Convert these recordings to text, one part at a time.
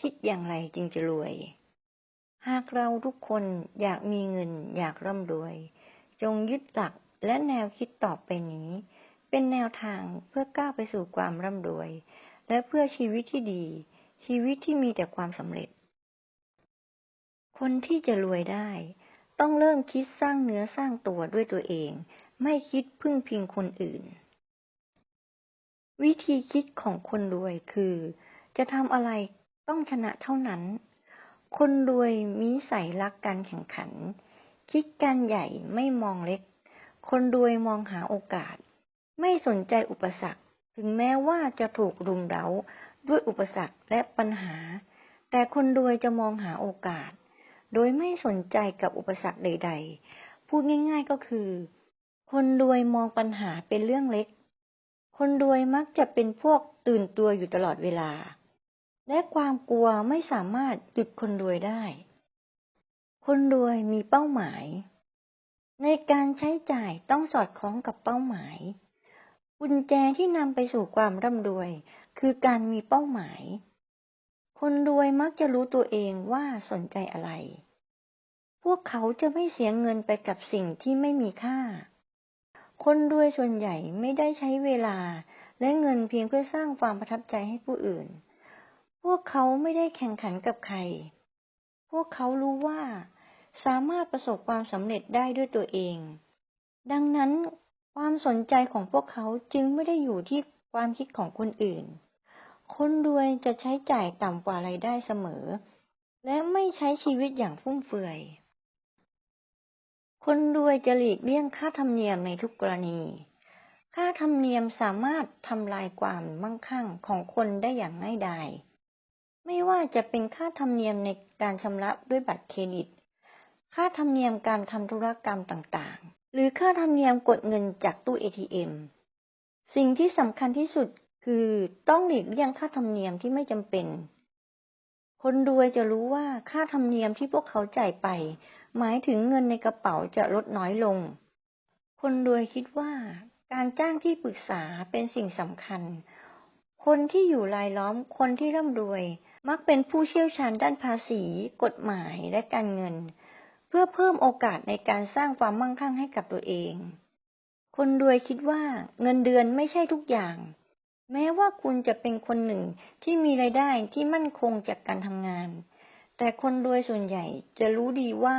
คิดอย่างไรจึงจะรวย หากเราทุกคนอยากมีเงินอยากร่ำรวย จงยึดหลักและแนวคิดต่อไปนี้ เป็นแนวทางเพื่อก้าวไปสู่ความร่ำรวย และเพื่อชีวิตที่ดี ชีวิตที่มีแต่ความสำเร็จ คนที่จะรวยได้ ต้องเริ่มคิดสร้างเนื้อสร้างตัวด้วยตัวเอง ไม่คิดพึ่งพิงคนอื่น วิธีคิดของคนรวยคือ จะทำอะไร ต้องชนะเท่านั้น คนรวยมีใส่รักการแข่งขัน คิดการใหญ่ไม่มองเล็ก คนรวยมองหาโอกาส ไม่สนใจอุปสรรค ถึงแม้ว่าจะถูกรุมเร้าด้วยอุปสรรคและปัญหา แต่คนรวยจะมองหาโอกาส โดยไม่สนใจกับอุปสรรคใด ๆ พูดง่าย ๆก็คือ คนรวยมองปัญหาเป็นเรื่องเล็ก คนรวยมักจะเป็นพวกตื่นตัวอยู่ตลอดเวลา และความกลัวไม่สามารถหยุดคนรวยได้ คนรวยมีเป้าหมาย ในการใช้จ่ายต้องสอดคล้องกับเป้าหมาย กุญแจที่นำไปสู่ความร่ำรวย คือการมีเป้าหมาย คนรวยมักจะรู้ตัวเองว่าสนใจอะไร พวกเขาจะไม่เสียเงินไปกับสิ่งที่ไม่มีค่า คนรวยส่วนใหญ่ไม่ได้ใช้เวลาและเงินเพียงเพื่อสร้างความประทับใจให้ผู้อื่น วกเขาไม่ได้แข่งขันกับใคร พวกเขารู้ว่าสามารถประสบความสำเร็จได้ด้วยตัวเอง ดังนั้นความสนใจของพวกเขาจึงไม่ได้อยู่ที่ความคิดของคนอื่น คนรวยจะใช้จ่ายต่ำกว่ารายได้เสมอ และไม่ใช้ชีวิตอย่างฟุ่มเฟือย คนรวยจะหลีกเลี่ยงค่าธรรมเนียมในทุกกรณี ค่าธรรมเนียมสามารถทำลายความมั่งคั่งของคนได้อย่างง่ายดาย ไม่ว่าจะเป็นค่าธรรมเนียมในการชำระด้วยบัตรเครดิต ค่าธรรมเนียมการทำธุรกรรมต่างๆ หรือค่าธรรมเนียมกดเงินจากตู้ ATM สิ่งที่สำคัญที่สุดคือต้องหลีกเลี่ยงค่าธรรมเนียมที่ไม่จำเป็น คนรวยจะรู้ว่าค่าธรรมเนียมที่พวกเขาจ่ายไป หมายถึงเงินในกระเป๋าจะลดน้อยลง คนรวยคิดว่าการจ้างที่ปรึกษาเป็นสิ่งสำคัญ คนที่อยู่รายล้อมคนที่ร่ำรวย มักเป็นผู้เชี่ยวชาญด้านภาษี กฎหมายและการเงิน เพื่อเพิ่มโอกาสในการสร้างความมั่งคั่งให้กับตัวเอง คนรวยคิดว่าเงินเดือนไม่ใช่ทุกอย่าง แม้ว่าคุณจะเป็นคนหนึ่งที่มีรายได้ที่มั่นคงจากการทำงาน แต่คนรวยส่วนใหญ่จะรู้ดีว่า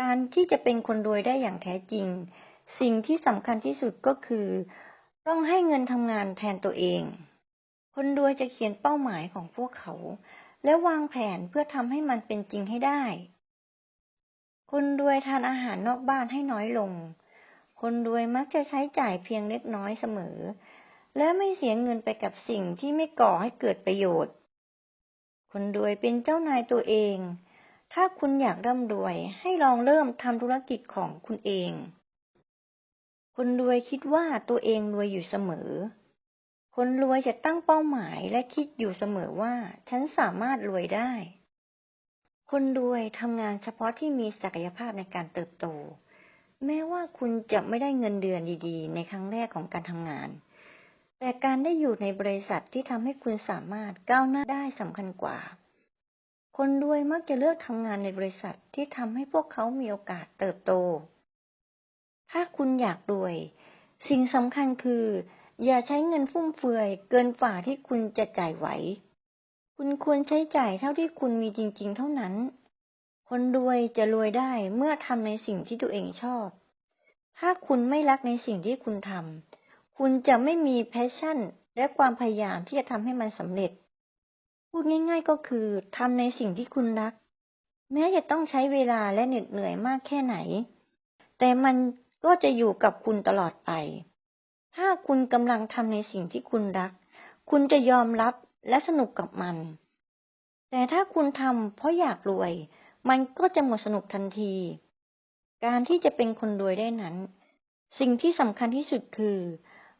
การที่จะเป็นคนรวยได้อย่างแท้จริง สิ่งที่สำคัญที่สุดก็คือ ต้องให้เงินทำงานแทนตัวเอง คนรวยจะเขียนเป้าหมายของพวกเขา และวางแผนเพื่อทำให้มันเป็นจริงให้ได้ คนรวยทานอาหารนอกบ้านให้น้อยลง คนรวยมักจะใช้จ่ายเพียงเล็กน้อยเสมอ และไม่เสียเงินไปกับสิ่งที่ไม่ก่อให้เกิดประโยชน์ คนรวยเป็นเจ้านายตัวเอง ถ้าคุณอยากร่ำรวยให้ลองเริ่มทำธุรกิจของคุณเอง คนรวยคิดว่าตัวเองรวยอยู่เสมอ คนรวยจะตั้งเป้าหมายและคิดอยู่เสมอว่า ฉันสามารถรวยได้ คนรวยทำงานเฉพาะที่มีศักยภาพในการเติบโต แม้ว่าคุณจะไม่ได้เงินเดือนดีๆ ในครั้งแรกของการทำงาน แต่การได้อยู่ในบริษัทที่ทำให้คุณสามารถก้าวหน้าได้สำคัญกว่า คนรวยมักจะเลือกทำงานในบริษัทที่ทำให้พวกเขามีโอกาสเติบโต ถ้าคุณอยากรวย สิ่งสำคัญคือ อย่าใช้เงินฟุ่มเฟือยเกินฝ่าที่คุณจะจ่ายไหว คุณควรใช้จ่ายเท่าที่คุณมีจริง ๆ เท่านั้น คนรวยจะรวยได้เมื่อทำในสิ่งที่ตัวเองชอบ ถ้าคุณไม่รักในสิ่งที่คุณทำ คุณจะไม่มีแพชชั่น และความพยายามที่จะทำให้มันสำเร็จ พูดง่าย ๆ ก็คือทำในสิ่งที่คุณรัก แม้จะต้องใช้เวลาและเหน็ดเหนื่อยมากแค่ไหน แต่มันก็จะอยู่กับคุณตลอดไป ถ้าคุณกำลังทำในสิ่งที่คุณรัก คุณจะยอมรับและสนุกกับมัน แต่ถ้าคุณทำเพราะอยากรวย มันก็จะหมดสนุกทันที การที่จะเป็นคนรวยได้นั้น สิ่งที่สำคัญที่สุดคือ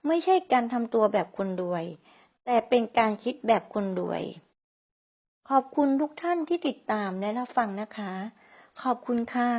ไม่ใช่การทำตัวแบบคนรวย แต่เป็นการคิดแบบคนรวย ขอบคุณทุกท่านที่ติดตามและรับฟังนะคะ ขอบคุณค่ะ